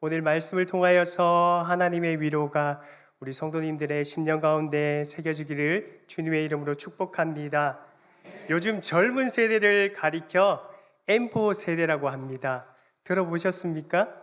오늘 말씀을 통하여서 하나님의 위로가 우리 성도님들의 심령 가운데 새겨지기를 주님의 이름으로 축복합니다. 요즘 젊은 세대를 가리켜 M4 세대라고 합니다. 들어보셨습니까?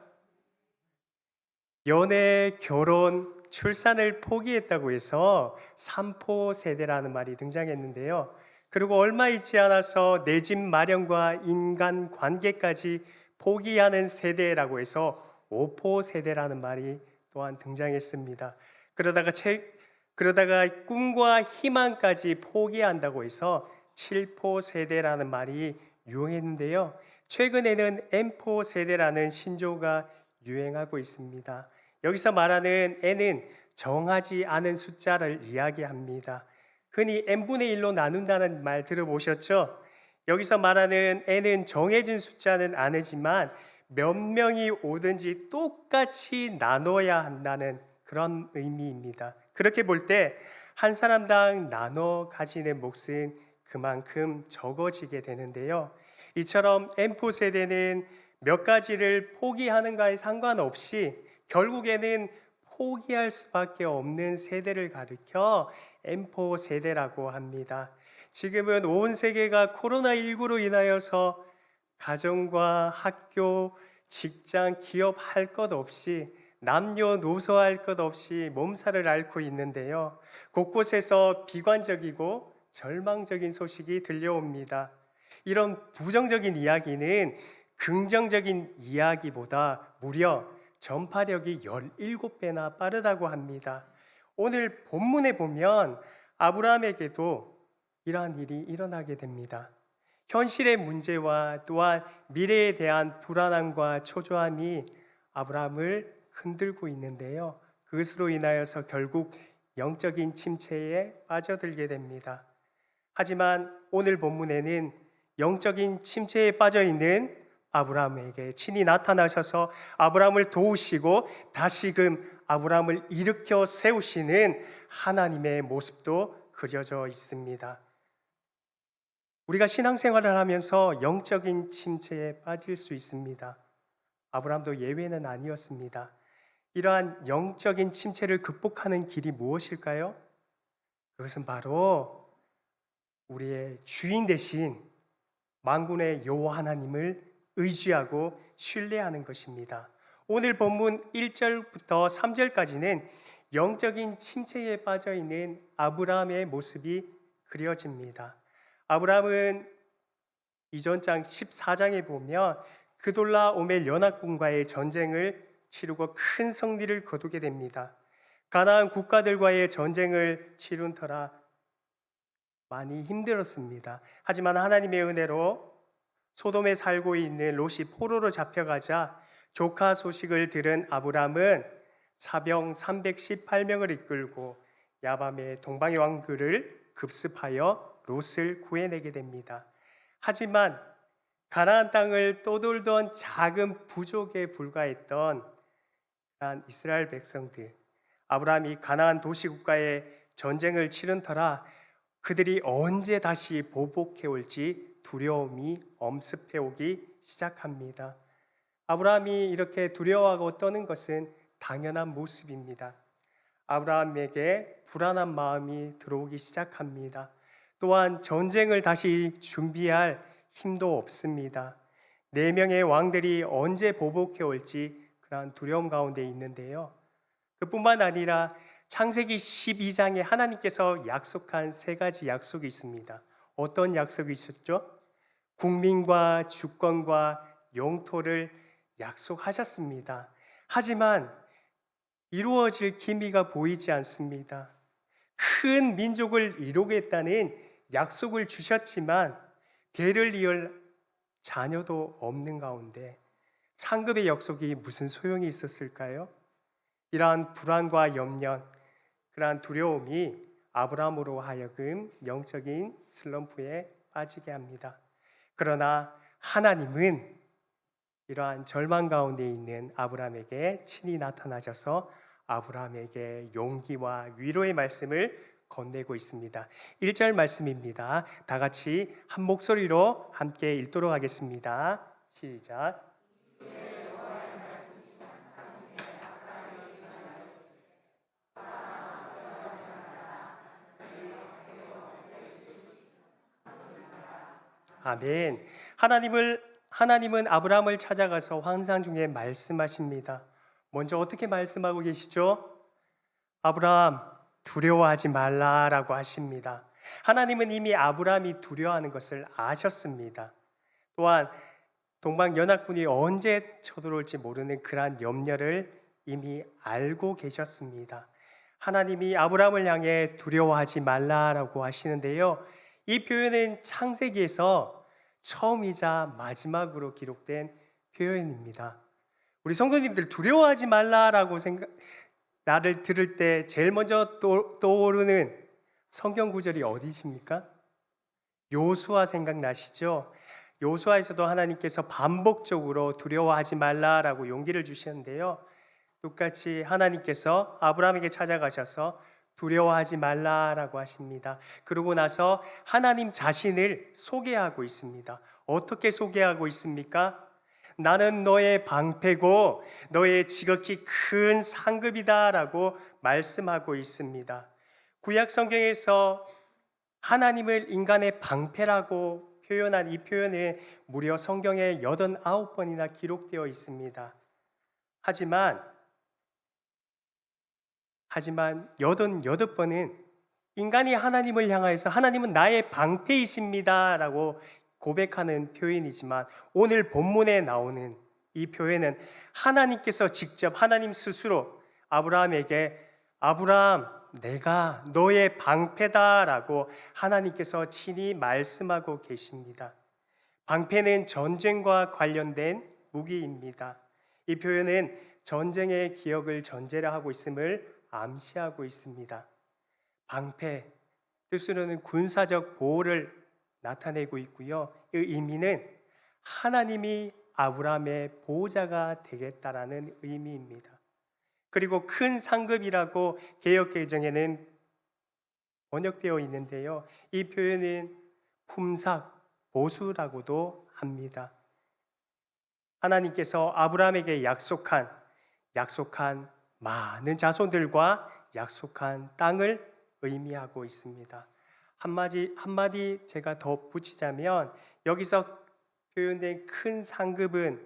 연애, 결혼, 출산을 포기했다고 해서 삼포 세대라는 말이 등장했는데요. 그리고 얼마 있지 않아서 내 집 마련과 인간 관계까지 포기하는 세대라고 해서 오포 세대라는 말이 또한 등장했습니다. 그러다가 책 그러다가 꿈과 희망까지 포기한다고 해서 칠포 세대라는 말이 유행했는데요. 최근에는 M포 세대라는 신조가 유행하고 있습니다. 여기서 말하는 n은 정하지 않은 숫자를 이야기합니다. 흔히 n분의 1로 나눈다는 말 들어보셨죠? 여기서 말하는 n은 정해진 숫자는 아니지만 몇 명이 오든지 똑같이 나눠야 한다는 그런 의미입니다. 그렇게 볼 때 한 사람당 나눠 가지는 몫은 그만큼 적어지게 되는데요. 이처럼 M4 세대는 몇 가지를 포기하는가에 상관없이 결국에는 포기할 수밖에 없는 세대를 가리켜 M4 세대라고 합니다. 지금은 온 세계가 코로나19로 인하여서 가정과 학교, 직장, 기업 할 것 없이 남녀노소 할 것 없이 몸살을 앓고 있는데요. 곳곳에서 비관적이고 절망적인 소식이 들려옵니다. 이런 부정적인 이야기는 긍정적인 이야기보다 무려 전파력이 17배나 빠르다고 합니다. 오늘 본문에 보면 아브라함에게도 이러한 일이 일어나게 됩니다. 현실의 문제와 또한 미래에 대한 불안함과 초조함이 아브라함을 흔들고 있는데요. 그것으로 인하여서 결국 영적인 침체에 빠져들게 됩니다. 하지만 오늘 본문에는 영적인 침체에 빠져 있는 아브라함에게 친히 나타나셔서 아브라함을 도우시고 다시금 아브라함을 일으켜 세우시는 하나님의 모습도 그려져 있습니다. 우리가 신앙생활을 하면서 영적인 침체에 빠질 수 있습니다. 아브라함도 예외는 아니었습니다. 이러한 영적인 침체를 극복하는 길이 무엇일까요? 그것은 바로 우리의 주인 대신 만군의 여호와 하나님을 의지하고 신뢰하는 것입니다. 오늘 본문 1절부터 3절까지는 영적인 침체에 빠져 있는 아브라함의 모습이 그려집니다. 아브라함은 이전 장 14장에 보면 그돌라 오멜 연합군과의 전쟁을 치르고 큰 승리를 거두게 됩니다. 가나안 국가들과의 전쟁을 치룬 터라 많이 힘들었습니다. 하지만 하나님의 은혜로 소돔에 살고 있는 롯이 포로로 잡혀가자 조카 소식을 들은 아브람은 사병 318명을 이끌고 야밤에 동방의 왕들을 급습하여 롯을 구해내게 됩니다. 하지만 가나안 땅을 떠돌던 작은 부족에 불과했던 이스라엘 백성들 아브라함이 가나안 도시 국가의 전쟁을 치른 터라 그들이 언제 다시 보복해 올지 두려움이 엄습해 오기 시작합니다. 아브라함이 이렇게 두려워하고 떠는 것은 당연한 모습입니다. 아브라함에게 불안한 마음이 들어오기 시작합니다. 또한 전쟁을 다시 준비할 힘도 없습니다. 네 명의 왕들이 언제 보복해 올지 그러한 두려움 가운데 있는데요. 그뿐만 아니라 창세기 12장에 하나님께서 약속한 세 가지 약속이 있습니다. 어떤 약속이 있었죠? 국민과 주권과 영토를 약속하셨습니다. 하지만 이루어질 기미가 보이지 않습니다. 큰 민족을 이루겠다는 약속을 주셨지만 대를 이을 자녀도 없는 가운데 상급의 약속이 무슨 소용이 있었을까요? 이러한 불안과 염려, 그러한 두려움이 아브라함으로 하여금 영적인 슬럼프에 빠지게 합니다. 그러나 하나님은 이러한 절망 가운데 있는 아브라함에게 친히 나타나셔서 아브라함에게 용기와 위로의 말씀을 건네고 있습니다. 1절 말씀입니다. 다 같이 한 목소리로 함께 읽도록 하겠습니다. 시작. 아멘. 하나님을 하나님은 아브라함을 찾아가서 환상 중에 말씀하십니다. 먼저 어떻게 말씀하고 계시죠? 아브라함 두려워하지 말라라고 하십니다. 하나님은 이미 아브라함이 두려워하는 것을 아셨습니다. 또한 동방 연합군이 언제 쳐들어올지 모르는 그러한 염려를 이미 알고 계셨습니다. 하나님이 아브라함을 향해 두려워하지 말라라고 하시는데요. 이 표현은 창세기에서 처음이자 마지막으로 기록된 표현입니다. 우리 성도님들 두려워하지 말라라고 생각 나를 들을 때 제일 먼저 떠- 떠오르는 성경 구절이 어디십니까? 요수아 생각나시죠? 요수아에서도 하나님께서 반복적으로 두려워하지 말라라고 용기를 주시는데요. 똑같이 하나님께서 아브라함에게 찾아가셔서 두려워하지 말라라고 하십니다. 그러고 나서 하나님 자신을 소개하고 있습니다. 어떻게 소개하고 있습니까? 나는 너의 방패고 너의 지극히 큰 상급이다라고 말씀하고 있습니다. 구약 성경에서 하나님을 인간의 방패라고 표현한 이 표현은 무려 성경에 89번이나 기록되어 있습니다. 하지만 하지만 88번은 인간이 하나님을 향하여서 하나님은 나의 방패이십니다라고 고백하는 표현이지만 오늘 본문에 나오는 이 표현은 하나님께서 직접 하나님 스스로 아브라함에게 아브라함 내가 너의 방패다라고 하나님께서 친히 말씀하고 계십니다. 방패는 전쟁과 관련된 무기입니다. 이 표현은 전쟁의 기억을 전제로 하고 있음을 암시하고 있습니다. 방패 뜻으로는 군사적 보호를 나타내고 있고요. 이 의미는 하나님이 아브라함의 보호자가 되겠다라는 의미입니다. 그리고 큰 상급이라고 개혁 개정에는 번역되어 있는데요. 이 표현은 품삭, 보수라고도 합니다. 하나님께서 아브라함에게 약속한 약속한 많은 자손들과 약속한 땅을 의미하고 있습니다. 한마디 한마디 제가 더 붙이자면 여기서 표현된 큰 상급은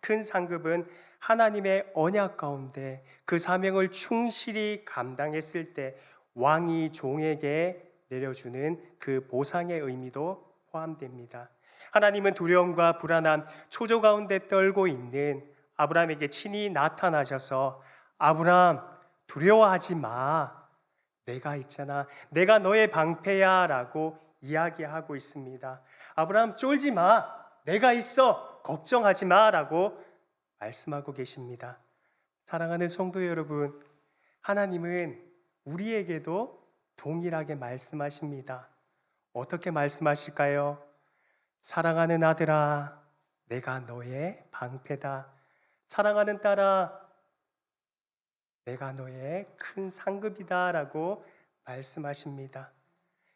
큰 상급은 하나님의 언약 가운데 그 사명을 충실히 감당했을 때 왕이 종에게 내려주는 그 보상의 의미도 포함됩니다. 하나님은 두려움과 불안함, 초조 가운데 떨고 있는 아브라함에게 친히 나타나셔서 아브라함 두려워하지 마. 내가 있잖아. 내가 너의 방패야 라고 이야기하고 있습니다. 아브라함 쫄지 마. 내가 있어. 걱정하지 마 라고 말씀하고 계십니다. 사랑하는 성도 여러분, 하나님은 우리에게도 동일하게 말씀하십니다. 어떻게 말씀하실까요? 사랑하는 아들아, 내가 너의 방패다. 사랑하는 딸아, 내가 너의 큰 상급이다라고 말씀하십니다.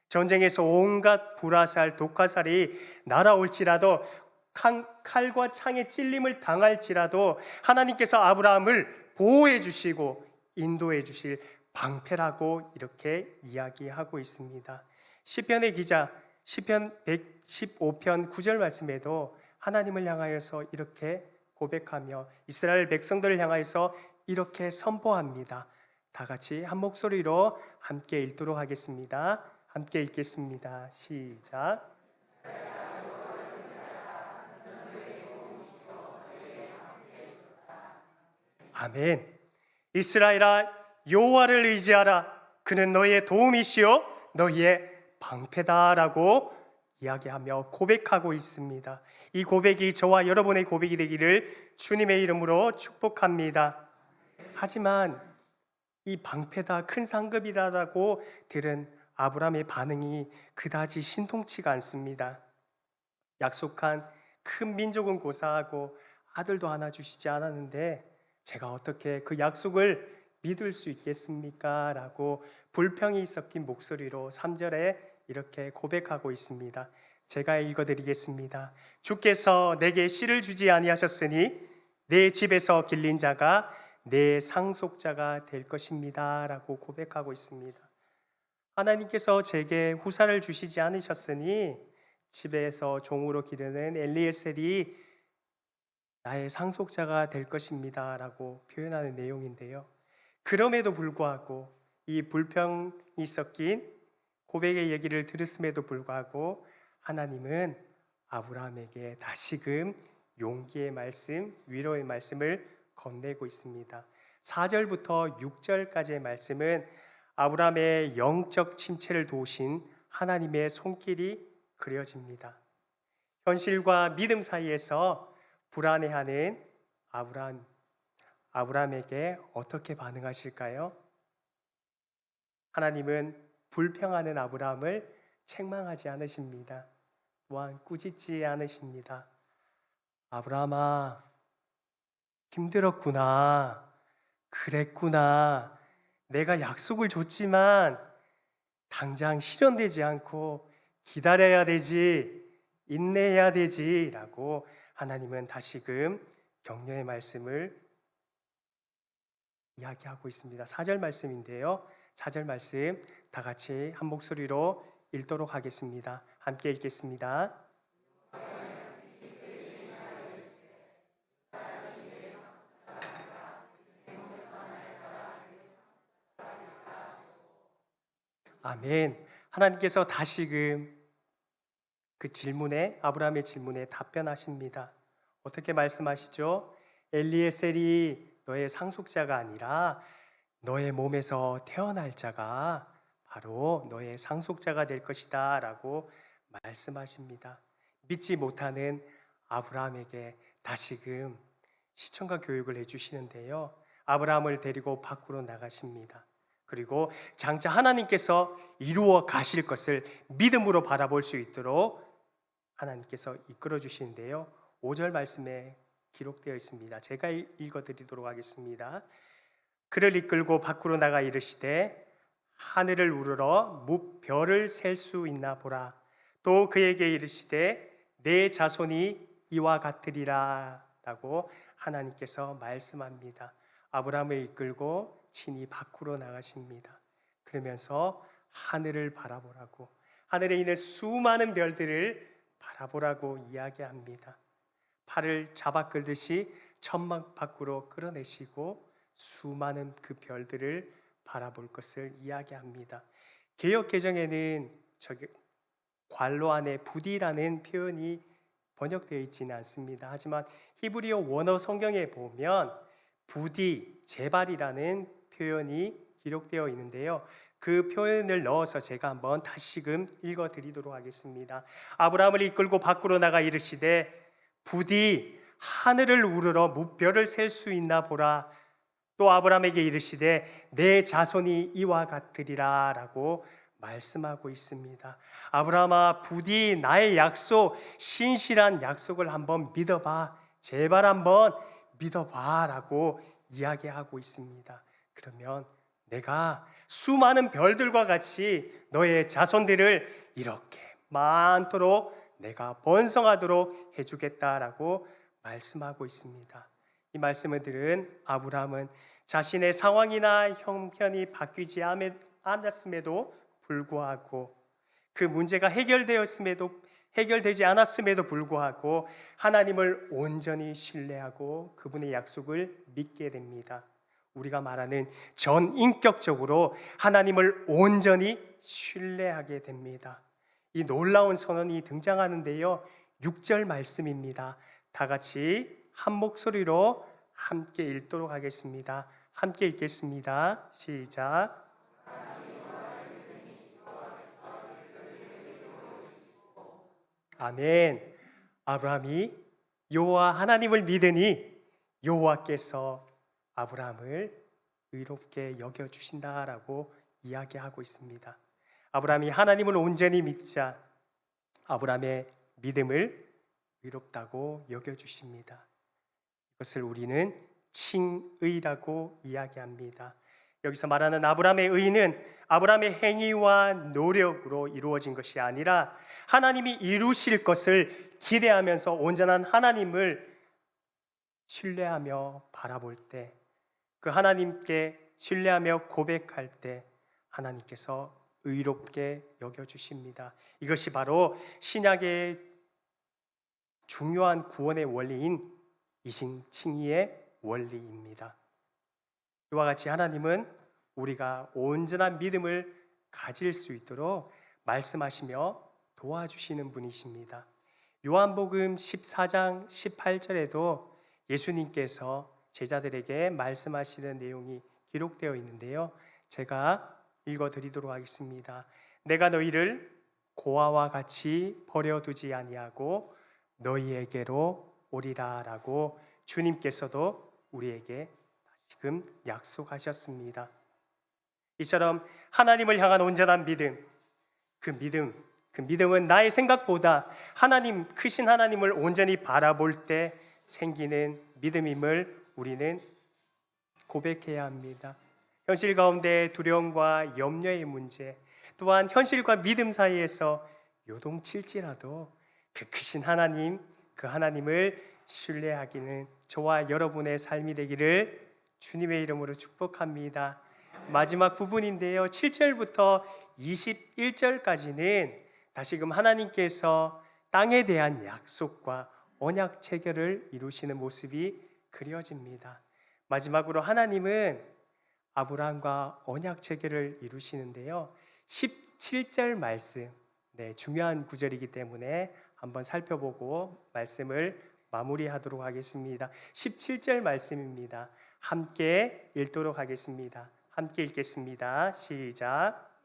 전쟁에서 온갖 불화살, 독화살이 날아올지라도 칼- 칼과 창에 찔림을 당할지라도 하나님께서 아브라함을 보호해 주시고 인도해 주실 방패라고 이렇게 이야기하고 있습니다. 시편의 기자 시편 115편 9절 말씀에도 하나님을 향하여서 이렇게 고백하며 이스라엘 백성들을 향하여서 이렇게 선포합니다. 다 같이 한 목소리로 함께 읽도록 하겠습니다. 함께 읽겠습니다. 시작. 아멘. 이스라엘아 여호와를 의지하라. 그는 너희의 도움이시요 너희의 방패다라고 이야기하며 고백하고 있습니다. 이 고백이 저와 여러분의 고백이 되기를 주님의 이름으로 축복합니다. 하지만 이 방패다 큰 상급이라고 들은 아브라함의 반응이 그다지 신통치가 않습니다. 약속한 큰 민족은 고사하고 아들도 하나 주시지 않았는데 제가 어떻게 그 약속을 믿을 수 있겠습니까? 라고 불평이 섞인 목소리로 3절에 이렇게 고백하고 있습니다. 제가 읽어드리겠습니다. 주께서 내게 씨를 주지 아니하셨으니 내 집에서 길린 자가 내 상속자가 될 것입니다. 라고 고백하고 있습니다. 하나님께서 제게 후사를 주시지 않으셨으니 집에서 종으로 기르는 엘리에셀이 나의 상속자가 될 것입니다 라고 표현하는 내용인데요. 그럼에도 불구하고 이 불평이 섞인 고백의 얘기를 들었음에도 불구하고 하나님은 아브라함에게 다시금 용기의 말씀, 위로의 말씀을 건네고 있습니다. 4절부터 6절까지의 말씀은 아브라함의 영적 침체를 도우신 하나님의 손길이 그려집니다. 현실과 믿음 사이에서 불안해하는 아브라함, 아브라함에게 어떻게 반응하실까요? 하나님은 불평하는 아브라함을 책망하지 않으십니다. 또한 꾸짖지 않으십니다. 아브라함아, 힘들었구나. 그랬구나. 내가 약속을 줬지만 당장 실현되지 않고 기다려야 되지, 인내해야 되지, 라고 하나님은 다시금 격려의 말씀을 이야기하고 있습니다. 4절 말씀인데요. 4절 말씀 다 같이 한 목소리로 읽도록 하겠습니다. 함께 읽겠습니다. 아멘. 하나님께서 다시금 그 질문에 아브라함의 질문에 답변하십니다. 어떻게 말씀하시죠? 엘리에셀이 너의 상속자가 아니라 너의 몸에서 태어날 자가 바로 너의 상속자가 될 것이다 라고 말씀하십니다. 믿지 못하는 아브라함에게 다시금 시청과 교육을 해 주시는데요. 아브라함을 데리고 밖으로 나가십니다. 그리고 장차 하나님께서 이루어 가실 것을 믿음으로 바라볼 수 있도록 하나님께서 이끌어 주시는데요. 5절 말씀에 기록되어 있습니다. 제가 읽어 드리도록 하겠습니다. 그를 이끌고 밖으로 나가 이르시되 하늘을 우러러 무 별을 셀 수 있나 보라. 또 그에게 이르시되 내 자손이 이와 같으리라라고 하나님께서 말씀합니다. 아브라함을 이끌고 친히 밖으로 나가십니다. 그러면서 하늘을 바라보라고 하늘에 있는 수많은 별들을 바라보라고 이야기합니다. 팔을 잡아 끌듯이 천막 밖으로 끌어내시고 수많은 그 별들을 바라볼 것을 이야기합니다. 개혁 개정에는 저기 관로 안에 부디라는 표현이 번역되어 있지는 않습니다. 하지만 히브리어 원어 성경에 보면 부디 제발이라는 표현이 기록되어 있는데요. 그 표현을 넣어서 제가 한번 다시금 읽어 드리도록 하겠습니다. 아브라함을 이끌고 밖으로 나가 이르시되 부디 하늘을 우러러 무별을 셀 수 있나 보라. 또 아브라함에게 이르시되 내 자손이 이와 같으리라라고 말씀하고 있습니다. 아브라함아 부디 나의 약속 신실한 약속을 한번 믿어봐. 제발 한번 믿어봐라고 이야기하고 있습니다. 그러면 내가 수많은 별들과 같이 너의 자손들을 이렇게 많도록 내가 번성하도록 해주겠다라고 말씀하고 있습니다. 이 말씀을 들은 아브라함은 자신의 상황이나 형편이 바뀌지 않았음에도 불구하고 그 문제가 해결되었음에도 해결되지 않았음에도 불구하고 하나님을 온전히 신뢰하고 그분의 약속을 믿게 됩니다. 우리가 말하는 전인격적으로 하나님을 온전히 신뢰하게 됩니다. 이 놀라운 선언이 등장하는데요. 6절 말씀입니다. 다 같이 한 목소리로 함께 읽도록 하겠습니다. 함께 읽겠습니다. 시작. 아멘. 아브라함이 여호와 하나님을 믿으니 여호와께서 아브라함을 의롭게 여겨 주신다라고 이야기하고 있습니다. 아브라함이 하나님을 온전히 믿자 아브라함의 믿음을 의롭다고 여겨 주십니다. 이것을 우리는 칭의라고 이야기합니다. 여기서 말하는 아브라함의 의는 아브라함의 행위와 노력으로 이루어진 것이 아니라 하나님이 이루실 것을 기대하면서 온전한 하나님을 신뢰하며 바라볼 때, 그 하나님께 신뢰하며 고백할 때 하나님께서 의롭게 여겨 주십니다. 이것이 바로 신약의 중요한 구원의 원리인 이신칭의의 원리입니다. 이와 같이 하나님은 우리가 온전한 믿음을 가질 수 있도록 말씀하시며 도와주시는 분이십니다. 요한복음 14장 18절에도 예수님께서 제자들에게 말씀하시는 내용이 기록되어 있는데요. 제가 읽어 드리도록 하겠습니다. 내가 너희를 고아와 같이 버려 두지 아니하고 너희에게로 오리라라고 주님께서도 우리에게 지금 약속하셨습니다. 이처럼 하나님을 향한 온전한 믿음, 그 믿음, 그 믿음은 나의 생각보다 하나님 크신 하나님을 온전히 바라볼 때 생기는 믿음임을 우리는 고백해야 합니다. 현실 가운데 두려움과 염려의 문제, 또한 현실과 믿음 사이에서 요동칠지라도 그 크신 하나님, 그 하나님을 신뢰하기는 저와 여러분의 삶이 되기를 주님의 이름으로 축복합니다. 마지막 부분인데요. 7절부터 21절까지는 다시금 하나님께서 땅에 대한 약속과 언약 체결을 이루시는 모습이 그려집니다. 마지막으로 하나님은 아브라함과 언약 체결을 이루시는데요. 17절 말씀, 네, 중요한 구절이기 때문에 한번 살펴보고 말씀을 마무리하도록 하겠습니다. 17절 말씀입니다. 함께 읽도록 하겠습니다. 함께 읽겠습니다. 시작.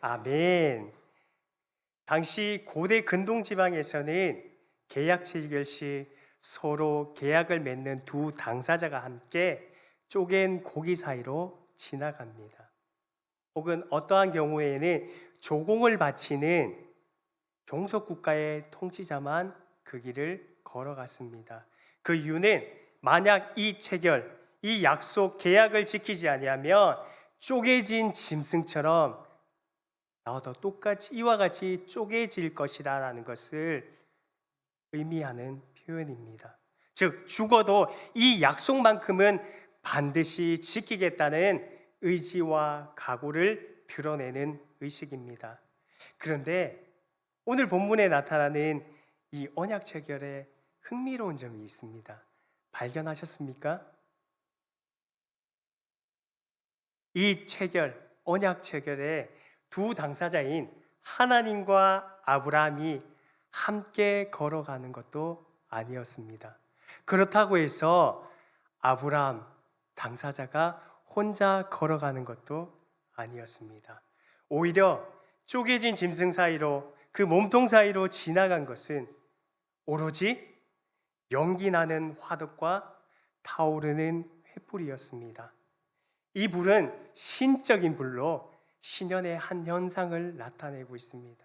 아멘. 당시 고대 근동 지방에서는 계약 체결 시 서로 계약을 맺는 두 당사자가 함께 쪼갠 고기 사이로 지나갑니다. 혹은 어떠한 경우에는 조공을 바치는 종속 국가의 통치자만 그 길을 걸어갔습니다. 그 이유는 만약 이 체결, 이 약속 계약을 지키지 아니하면 쪼개진 짐승처럼 나도 똑같이 이와 같이 쪼개질 것이라는 것을 의미하는 표현입니다. 즉 죽어도 이 약속만큼은 반드시 지키겠다는 의지와 각오를 드러내는 의식입니다. 그런데 오늘 본문에 나타나는 이 언약 체결에 흥미로운 점이 있습니다. 발견하셨습니까? 이 체결, 언약 체결에 두 당사자인 하나님과 아브라함이 함께 걸어가는 것도 아니었습니다. 그렇다고 해서 아브라함 당사자가 혼자 걸어가는 것도 아니었습니다. 오히려 쪼개진 짐승 사이로 그 몸통 사이로 지나간 것은 오로지 연기 나는 화덕과 타오르는 횃불이었습니다. 이 불은 신적인 불로 신연의 한 현상을 나타내고 있습니다.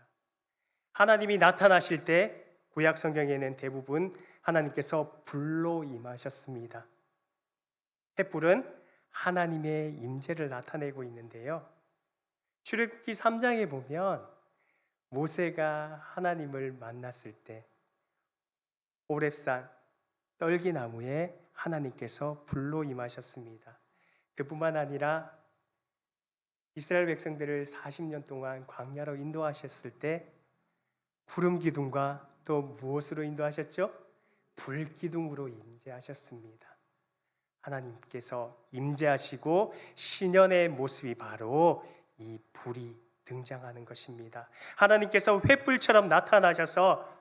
하나님이 나타나실 때 구약 성경에는 대부분 하나님께서 불로 임하셨습니다. 횃불은 하나님의 임재를 나타내고 있는데요. 출애굽기 3장에 보면 모세가 하나님을 만났을 때 오렙산 떨기나무에 하나님께서 불로 임하셨습니다. 그뿐만 아니라 이스라엘 백성들을 40년 동안 광야로 인도하셨을 때 구름 기둥과 또 무엇으로 인도하셨죠? 불 기둥으로 임재하셨습니다. 하나님께서 임재하시고 신년의 모습이 바로 이 불이 등장하는 것입니다. 하나님께서 횃불처럼 나타나셔서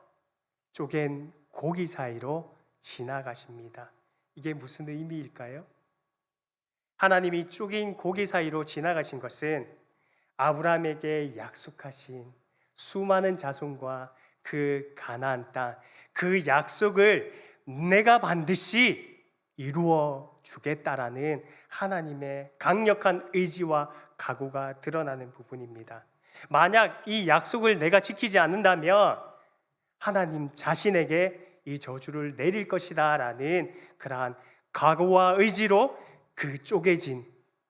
쪼갠 고기 사이로 지나가십니다. 이게 무슨 의미일까요? 하나님이 쪼갠 고기 사이로 지나가신 것은 아브라함에게 약속하신 수많은 자손과 그 가나안 땅, 그 약속을 내가 반드시 이루어 주겠다라는 하나님의 강력한 의지와 각오가 드러나는 부분입니다. 만약 이 약속을 내가 지키지 않는다면 하나님 자신에게 이 저주를 내릴 것이다라는 그러한 각오와 의지로 그 쪼개진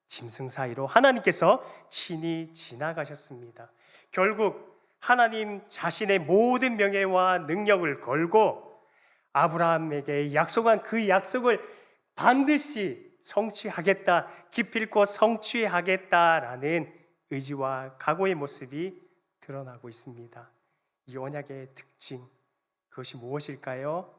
짐승 사이로 하나님께서 친히 지나가셨습니다. 결국 하나님 자신의 모든 명예와 능력을 걸고 아브라함에게 약속한 그 약속을 반드시 성취하겠다, 기필코 성취하겠다라는 의지와 각오의 모습이 드러나고 있습니다. 이 언약의 특징, 그것이 무엇일까요?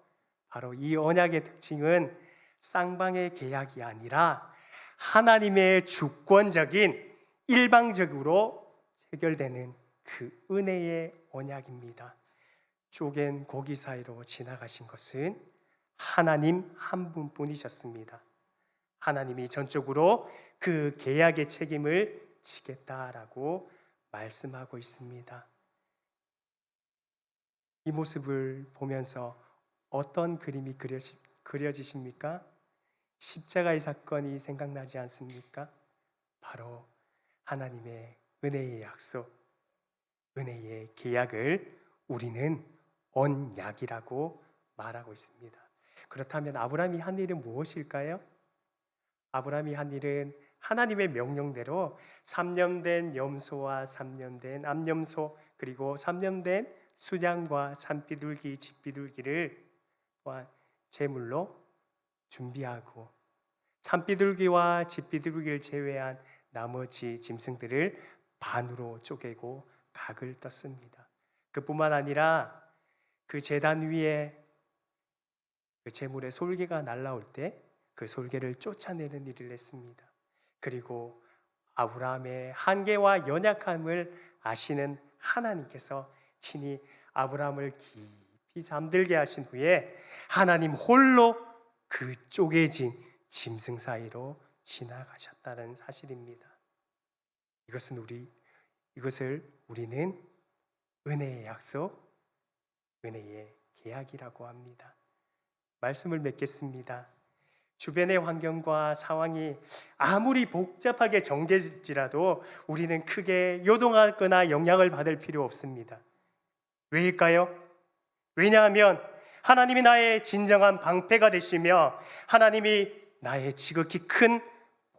바로 이 언약의 특징은 쌍방의 계약이 아니라 하나님의 주권적인 일방적으로 체결되는 그 은혜의 언약입니다. 쪼갠 고기 사이로 지나가신 것은 하나님 한 분뿐이셨습니다. 하나님이 전적으로 그 계약의 책임을 지겠다라고 말씀하고 있습니다. 이 모습을 보면서 어떤 그림이 그려지, 그려지십니까? 십자가의 사건이 생각나지 않습니까? 바로 하나님의 은혜의 약속, 은혜의 계약을 우리는 언약이라고 말하고 있습니다. 그렇다면 아브라함이 한 일은 무엇일까요? 아브라함이 한 일은 하나님의 명령대로 3년 된 염소와 3년 된 암염소 그리고 3년 된 수량과 산비둘기, 집비둘기를 제물로 준비하고 산비둘기와 집비둘기를 제외한 나머지 짐승들을 반으로 쪼개고 각을 떴습니다. 그뿐만 아니라 그 제단 위에 그 제물의 솔개가 날라올 때 그 솔개를 쫓아내는 일을 했습니다. 그리고 아브라함의 한계와 연약함을 아시는 하나님께서 친히 아브라함을 깊이 잠들게 하신 후에 하나님 홀로 그 쪼개진 짐승 사이로 지나가셨다는 사실입니다. 이것은 우리 이것을 우리는 은혜의 약속, 은혜의 계약이라고 합니다. 말씀을 맺겠습니다. 주변의 환경과 상황이 아무리 복잡하게 정해질지라도 우리는 크게 요동하거나 영향을 받을 필요 없습니다. 왜일까요? 왜냐하면 하나님이 나의 진정한 방패가 되시며 하나님이 나의 지극히 큰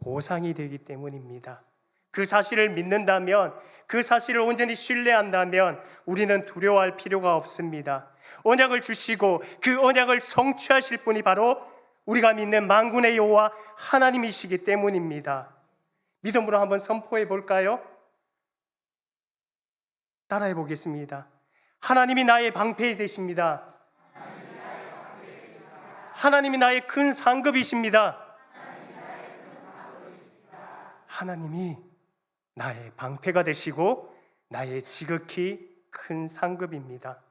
보상이 되기 때문입니다. 그 사실을 믿는다면 그 사실을 온전히 신뢰한다면 우리는 두려워할 필요가 없습니다. 언약을 주시고 그 언약을 성취하실 분이 바로 우리가 믿는 만군의 여호와 하나님이시기 때문입니다. 믿음으로 한번 선포해 볼까요? 따라해 보겠습니다. 하나님이 나의 방패 되십니다. 하나님이 나의 큰 상급이십니다. 하나님이 나의 방패가 되시고 나의 지극히 큰 상급입니다.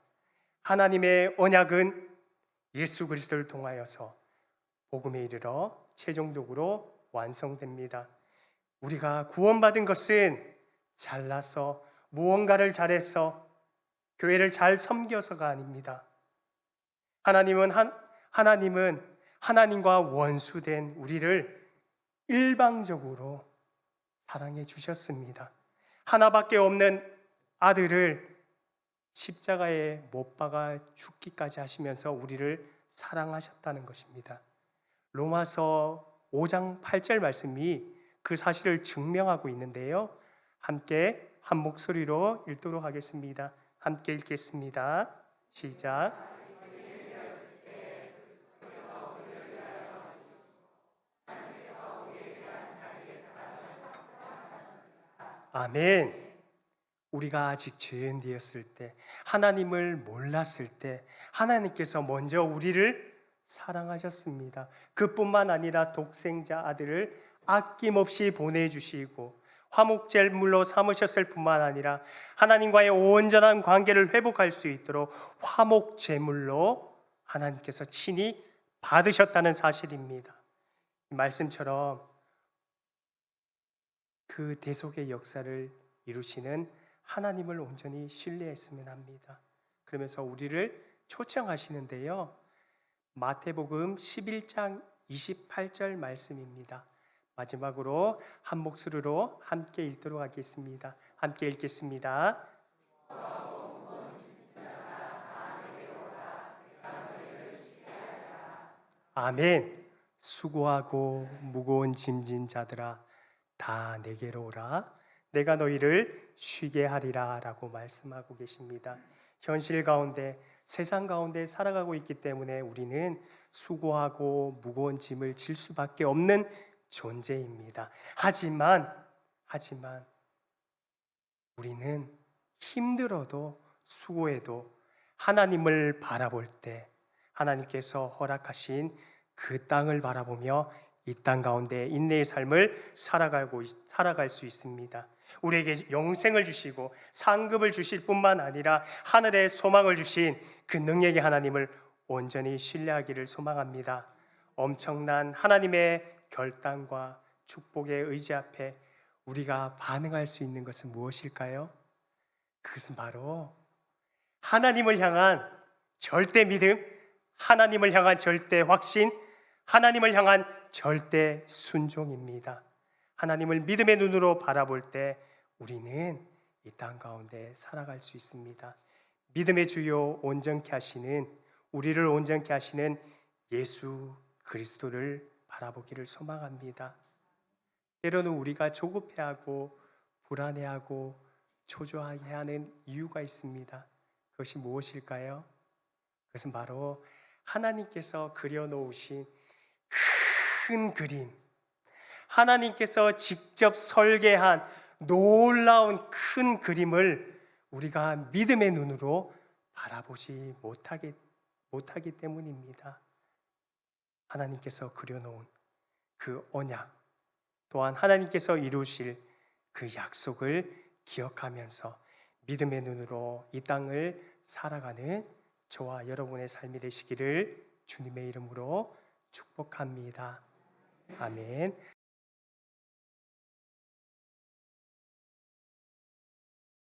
하나님의 언약은 예수 그리스도를 통하여서 복음에 이르러 최종적으로 완성됩니다. 우리가 구원받은 것은 잘나서 무언가를 잘해서 교회를 잘 섬겨서가 아닙니다. 하나님은 한, 하나님은 하나님과 원수된 우리를 일방적으로 사랑해 주셨습니다. 하나밖에 없는 아들을 십자가에 못 박아 죽기까지 하시면서 우리를 사랑하셨다는 것입니다. 로마서 5장 8절 말씀이 그 사실을 증명하고 있는데요. 함께 한 목소리로 읽도록 하겠습니다. 함께 읽겠습니다. 시작. 아멘. 우리가 아직 죄인되었을 때, 하나님을 몰랐을 때, 하나님께서 먼저 우리를 사랑하셨습니다. 그뿐만 아니라 독생자 아들을 아낌없이 보내주시고, 화목제물로 삼으셨을 뿐만 아니라 하나님과의 온전한 관계를 회복할 수 있도록 화목제물로 하나님께서 친히 받으셨다는 사실입니다. 말씀처럼 그 대속의 역사를 이루시는 하나님을 온전히 신뢰했으면 합니다. 그러면서 우리를 초청하시는데요. 마태복음 11장 28절 말씀입니다. 마지막으로 한 목소리로 함께 읽도록 하겠습니다. 함께 읽겠습니다. 아멘. 수고하고 무거운 짐진 자들아 다 내게로 오라. 내가 너희를 쉬게 하리라 라고 말씀하고 계십니다. 현실 가운데 세상 가운데 살아가고 있기 때문에 우리는 수고하고 무거운 짐을 질 수밖에 없는 존재입니다. 하지만 하지만 우리는 힘들어도 수고해도 하나님을 바라볼 때 하나님께서 허락하신 그 땅을 바라보며 이 땅 가운데 인내의 삶을 살아가고 있- 살아갈 수 있습니다. 우리에게 영생을 주시고 상급을 주실 뿐만 아니라 하늘의 소망을 주신 그 능력의 하나님을 온전히 신뢰하기를 소망합니다. 엄청난 하나님의 결단과 축복의 의지 앞에 우리가 반응할 수 있는 것은 무엇일까요? 그것은 바로 하나님을 향한 절대 믿음, 하나님을 향한 절대 확신, 하나님을 향한 절대 순종입니다. 하나님을 믿음의 눈으로 바라볼 때 우리는 이 땅 가운데 살아갈 수 있습니다. 믿음의 주요 온전케 하시는 우리를 온전케 하시는 예수 그리스도를 바라보기를 소망합니다. 때로는 우리가 조급해하고 불안해하고 초조하게 하는 이유가 있습니다. 그것이 무엇일까요? 그것은 바로 하나님께서 그려놓으신 큰 그림, 하나님께서 직접 설계한 놀라운 큰 그림을 우리가 믿음의 눈으로 바라보지 못하기, 못하기 때문입니다. 하나님께서 그려놓은 그 언약, 또한 하나님께서 이루실 그 약속을 기억하면서 믿음의 눈으로 이 땅을 살아가는 저와 여러분의 삶이 되시기를 주님의 이름으로 축복합니다. 아멘.